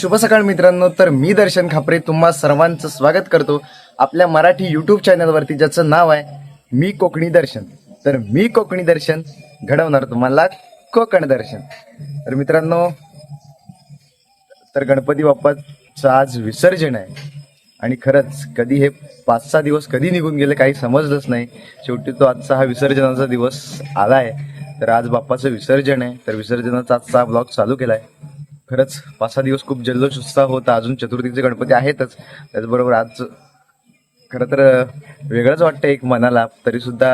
शुभ सकाळ मित्रांनो. तर मी दर्शन खापरे तुम्हा सर्वांचं स्वागत करतो. आपल्या मराठी युट्यूब चॅनलवरती ज्याचं नाव आहे मी कोकणी दर्शन. तर मी कोकणी दर्शन घडवणार तुम्हाला कोकण दर्शन. तर मित्रांनो तर गणपती बाप्पाचं आज विसर्जन आहे. आणि खरंच कधी हे पाच सहा दिवस कधी निघून गेले काही समजलंच नाही. शेवटी तो आजचा हा विसर्जनाचा दिवस आला आहे तर आज बाप्पाचं विसर्जन आहे. तर विसर्जनाचा आजचा ब्लॉग चालू केला आहे खरंच पाच सहा दिवस खूप जल्लोष उत्साह होता. अजून चतुर्थीचे गणपती आहेतच. त्याचबरोबर आज खरं तर वेगळंच वाटतं एक मनाला. तरी सुद्धा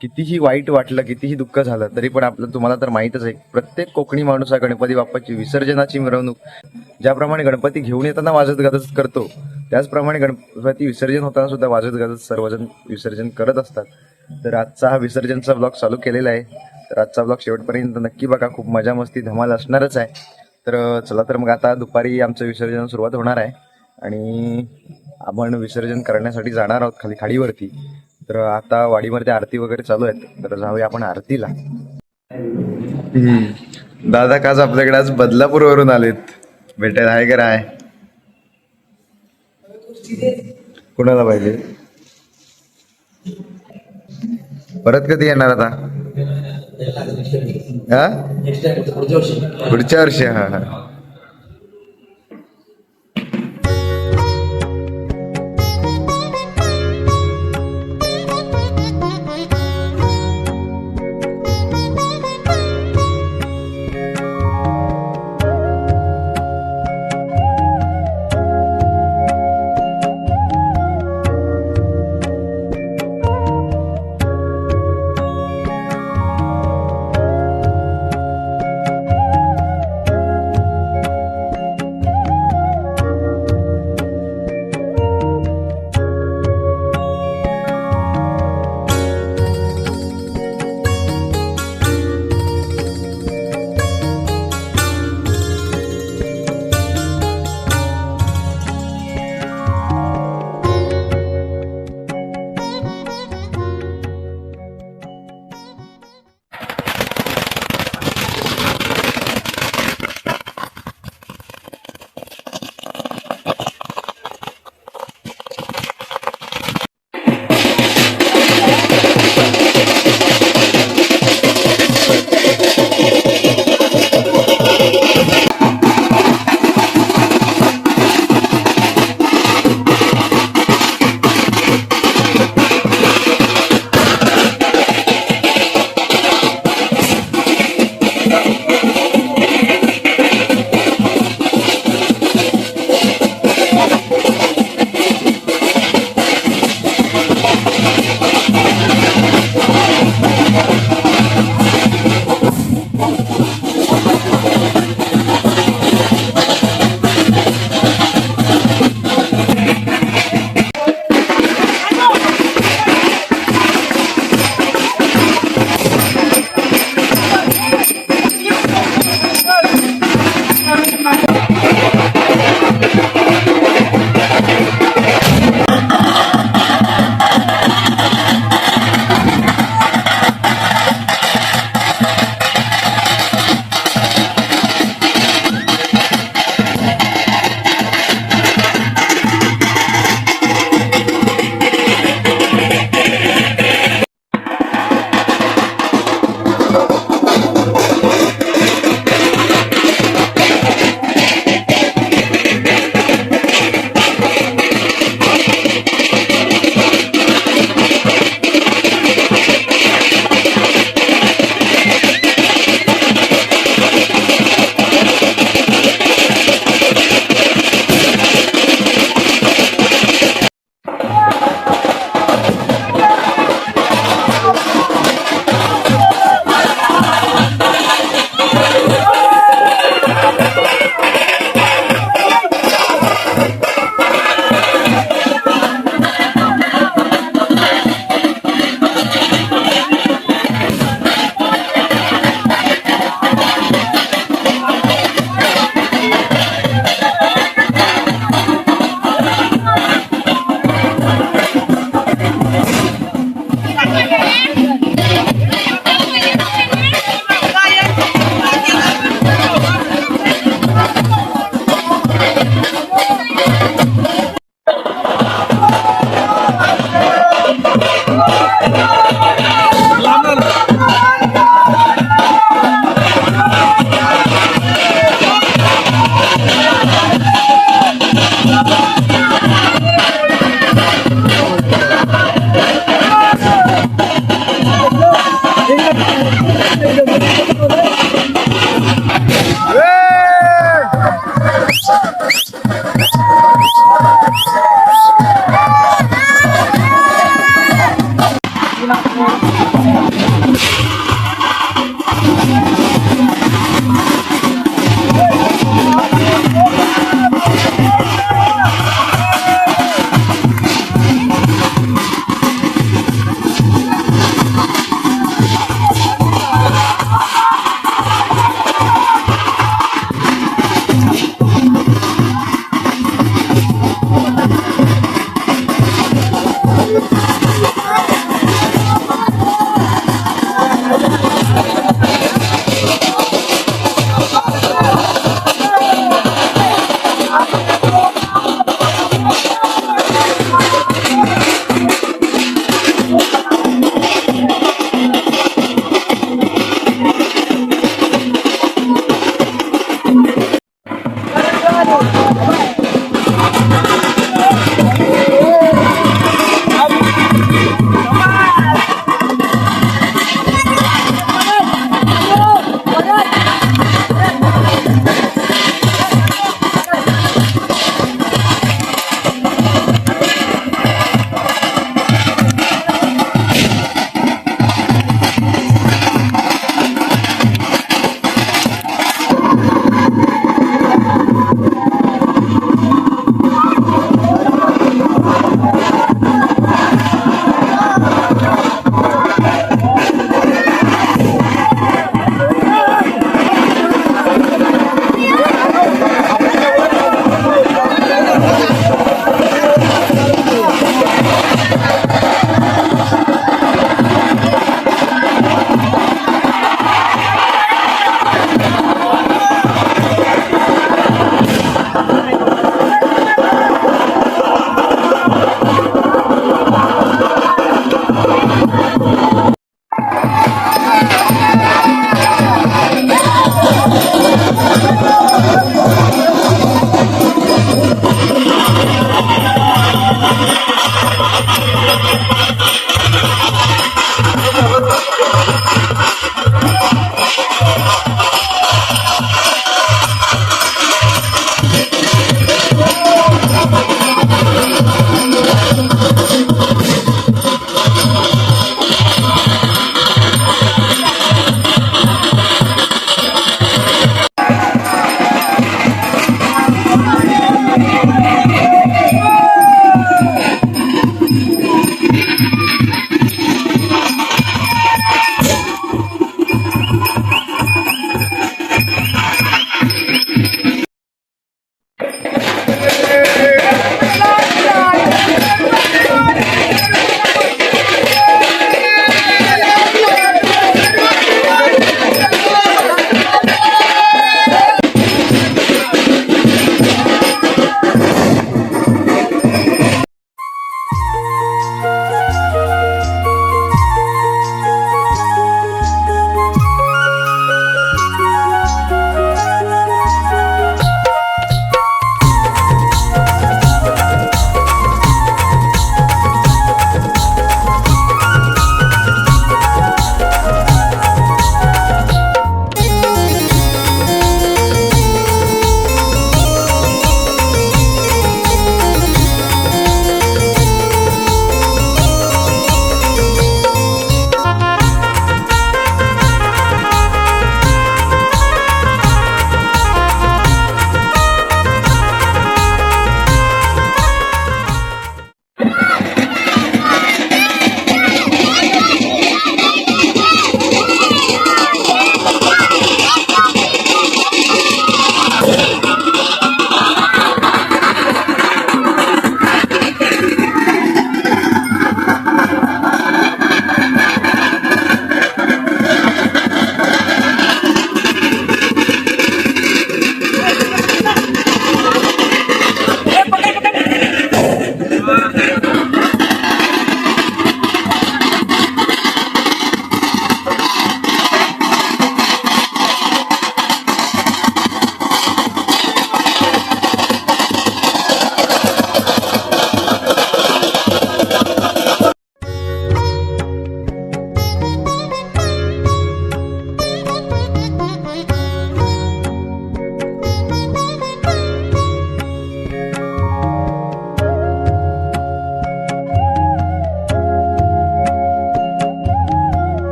कितीही वाईट वाटलं कितीही दुःख झालं तरी पण आपलं तुम्हाला तर माहीतच आहे प्रत्येक कोकणी माणूस हा गणपती बाप्पाची विसर्जनाची मिरवणूक. ज्याप्रमाणे गणपती घेऊन येताना वाजत गाजत करतो त्याचप्रमाणे गणपती विसर्जन होताना सुद्धा वाजत गाजत सर्वजण विसर्जन करत असतात. तर आजचा हा विसर्जनचा ब्लॉग चालू केलेला आहे. तर आजचा ब्लॉग शेवटपर्यंत नक्की बघा खूप मजा मस्ती धमाल असणारच आहे. तर चला तर मग आता दुपारी आमचं विसर्जन सुरुवात होणार आहे. आणि आपण विसर्जन करण्यासाठी जाणार आहोत खाली खाडीवरती. तर आता वाडीमध्ये आरती वगैरे चालू आहेत. तर जाऊया आपण आरतीला. दादा काज आपल्याकडे आज बदलापूरवरून आलेत. भेटायला आहे का आहे कुणाला पाहिजे? परत कधी येणार आता? हा? पुढच्या वर्षी हा हा.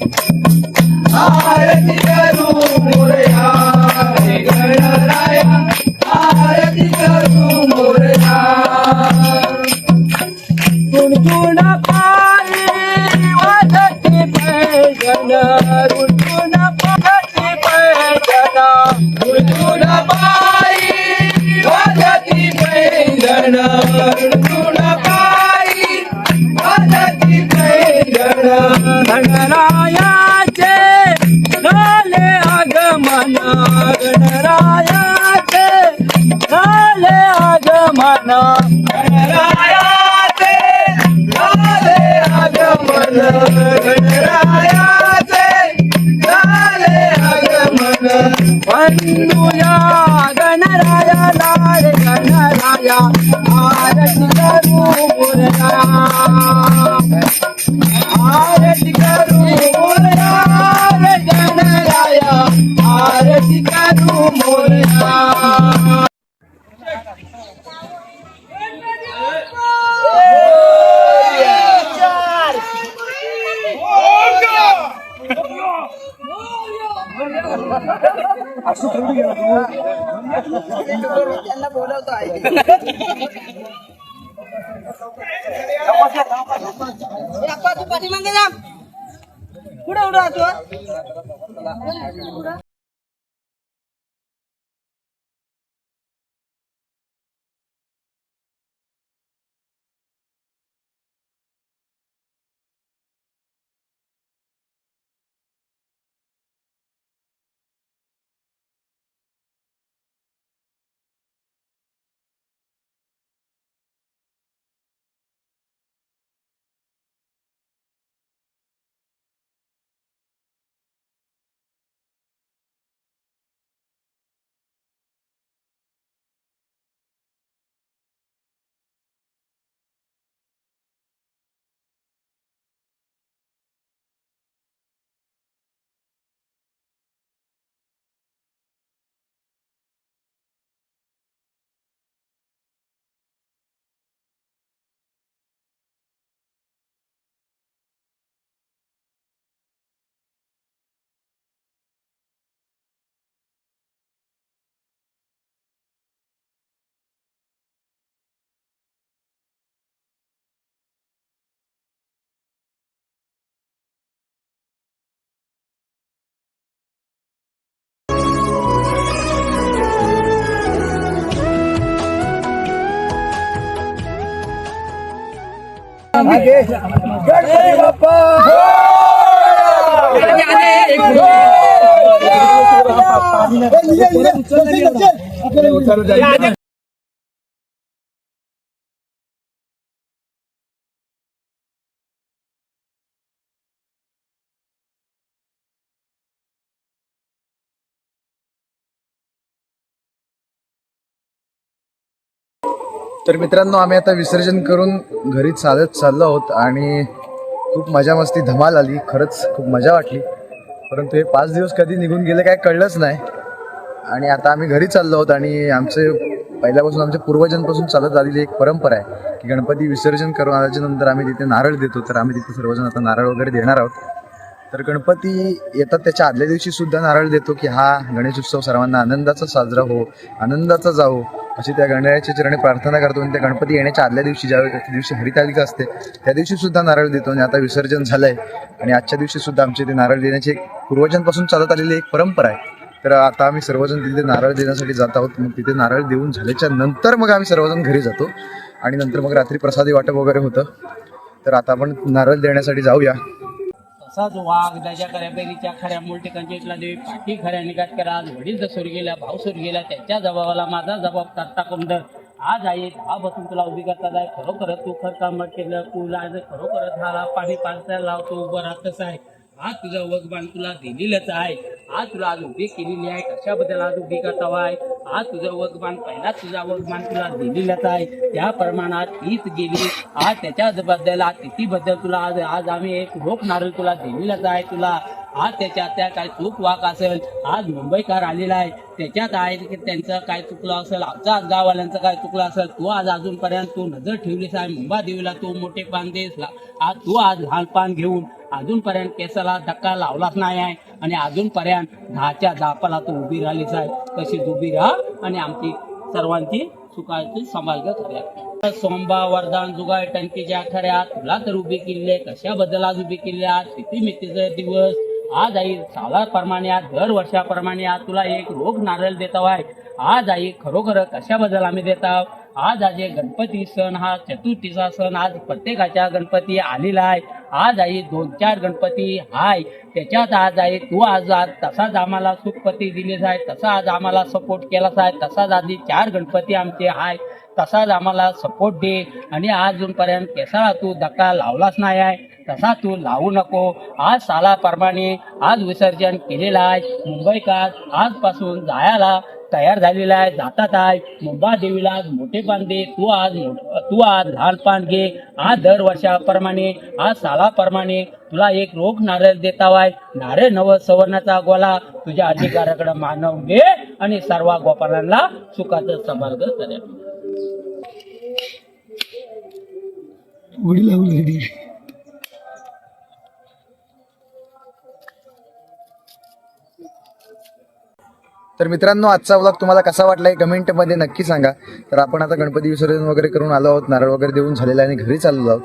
Thank you. मन. गणरायाचे झाले आगमन. गणरायाचे झाले आगमन. पंडू त्यांना बोलवतो आहे पाठीमागे जा पुढे उडा तू ಹಾಗೆ ಗಣಪತಿ ಬಪ್ಪ ಇಲ್ಲ ಇಲ್ಲ तर मित्रांनो आम्ही आता विसर्जन करून घरी चालत चाललो आहोत आणि खूप मजा मस्ती धमाल आली. खरंच खूप मजा वाटली. परंतु हे पाच दिवस कधी निघून गेले काय कळलंच नाही. आणि आता आम्ही घरी चाललो आहोत आणि आमचे पहिल्यापासून आमच्या पूर्वजांपासून चालत आलेली एक परंपरा आहे की गणपती विसर्जन करून आल्याच्यानंतर आम्ही तिथे नारळ देतो. तर आम्ही तिथे सर्वजण आता नारळ वगैरे देणार आहोत. तर गणपती येतात त्याच्या आदल्या दिवशी सुद्धा नारळ देतो की हा गणेश उत्सव सर्वांना आनंदाचा साजरा हो आनंदाचा जावो. अशी त्या गणरायाच्या चरणी प्रार्थना करतो आणि त्या गणपती येण्याच्या आदल्या दिवशी ज्या दिवशी हरितालिका असते त्या दिवशी सुद्धा नारळ देतो आणि आता विसर्जन झालंय. आणि आजच्या दिवशी सुद्धा आमच्या इथे नारळ देण्याची एक पूर्वजांपासून चालत आलेली एक परंपरा आहे. तर आता आम्ही सर्वजण तिथे नारळ देण्यासाठी जात आहोत. मग तिथे नारळ देऊन झाल्याच्यानंतर मग आम्ही सर्वजण घरी जातो. आणि नंतर मग रात्री प्रसादी वाटप वगैरे होतं. तर आता आपण नारळ देण्यासाठी जाऊया. असाच वाघ दजा खऱ्या बेरीच्या खऱ्या मूळ ठिकाणच्या इथला देवी पाठी खऱ्या निघात करा. आज वडील जसोर गेल्या भाऊ सुरू गेला त्याच्या जबाबाला माझा जबाब करता कोंड आज आई दहा बसून तुला उभी करतात आहे खरोखर तू खर काम केलं तू आज खरोखर झाला पाणी पाणसाला लावतो उभं राहतच आहे. आज तुझं वगबान तुला दिलेलंच आहे. आज तुला आज उभी केलेली आहे. कशाबद्दल आज उभी करता आहे? आज तुझं वगबान पहिला तुझा वगबान तुला दिलेलंच आहे. त्या प्रमाणात तीच गेली. आज त्याच्याबद्दल आज तिथीबद्दल तुला आज आज आम्ही एक रोख नारळ तुला दिलेलाच आहे तुला. आज त्याच्यात त्या काय चूक वाक असेल आज मुंबईकर आलेला आहे. त्याच्यात आहे की त्यांचं काय चुकलं असेल आमचा आज गाववाल्यांचं काय चुकलं असेल तू आज अजूनपर्यंत तू नजर ठेवलीस आहे. मुंबा देवीला तू मोठे पान देस आज तू आज लहान पान घेऊन अजूनपर्यंत केसाला धक्का लावलाच नाही आहे. आणि अजूनपर्यंत दहाच्या दापाला तू उभी राहिलीच आहे. तशीच उभी राहा आणि आमची सर्वांची सुखाची सांभाळ करूया सोमबा वरदान जुगाय टंकीच्या खऱ्या तुला तर उभी केली कशाबद्दल आज उभी केली आज किती मितीचे दिवस. आज आई सालाप्रमाणे आज दर वर्षाप्रमाणे आज तुला एक रोग नारळ देतो आहे आज आई खरोखर कशाबद्दल आम्ही देतो आज आज गणपती सण हा चतुर्थीचा सण आज प्रत्येकाच्या गणपती आलेला आहे. आज आई दोन चार गणपती हाय. त्याच्यात आज आहे तू आज आज तसाच आम्हाला सुखपती दिलेच आहे तसा आज आम्हाला सपोर्ट केलाच आहे तसाच आधी चार गणपती आमचे हाय. तसाच आम्हाला सपोर्ट दे. आणि अजूनपर्यंत केसाळा तू धक्का लावलाच नाही आहे. तसा तू लावू नको. आज सालाप्रमाणे आज विसर्जन केलेला आहे. मुंबईकर आजपासून जायला तयार झालेला आहे. जातात आहे. मुंबा देवीला आज मोठे पान दे. तू आज तू आज लहान पान घे. आज दर वर्षाप्रमाणे आज सालाप्रमाणे तुला एक रोख नारळ देता आहे. नारळ नव सवर्णाचा गोला तुझ्या अधिकाराकडे मानव घे आणि सर्व गोपालांना सुखाचं समार्ग करेल. तर मित्रांनो आजचा व्लॉग तुम्हाला कसा वाटला हे कमेंटमध्ये नक्की सांगा. तर आपण आता गणपती विसर्जन वगैरे करून आलो आहोत नारळ वगैरे देऊन झालेला आणि घरी चाललो आहोत.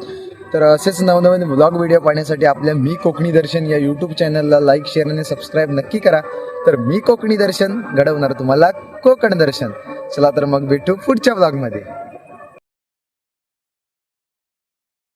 तर असेच नवनवीन व्लॉग व्हिडिओ पाहण्यासाठी आपल्या मी कोकणी दर्शन या यूट्यूब चॅनलला लाईक शेअर आणि सबस्क्राईब नक्की करा. तर मी कोकणी दर्शन घडवणार तुम्हाला कोकण दर्शन. चला तर मग भेटू पुढच्या ब्लॉगमध्ये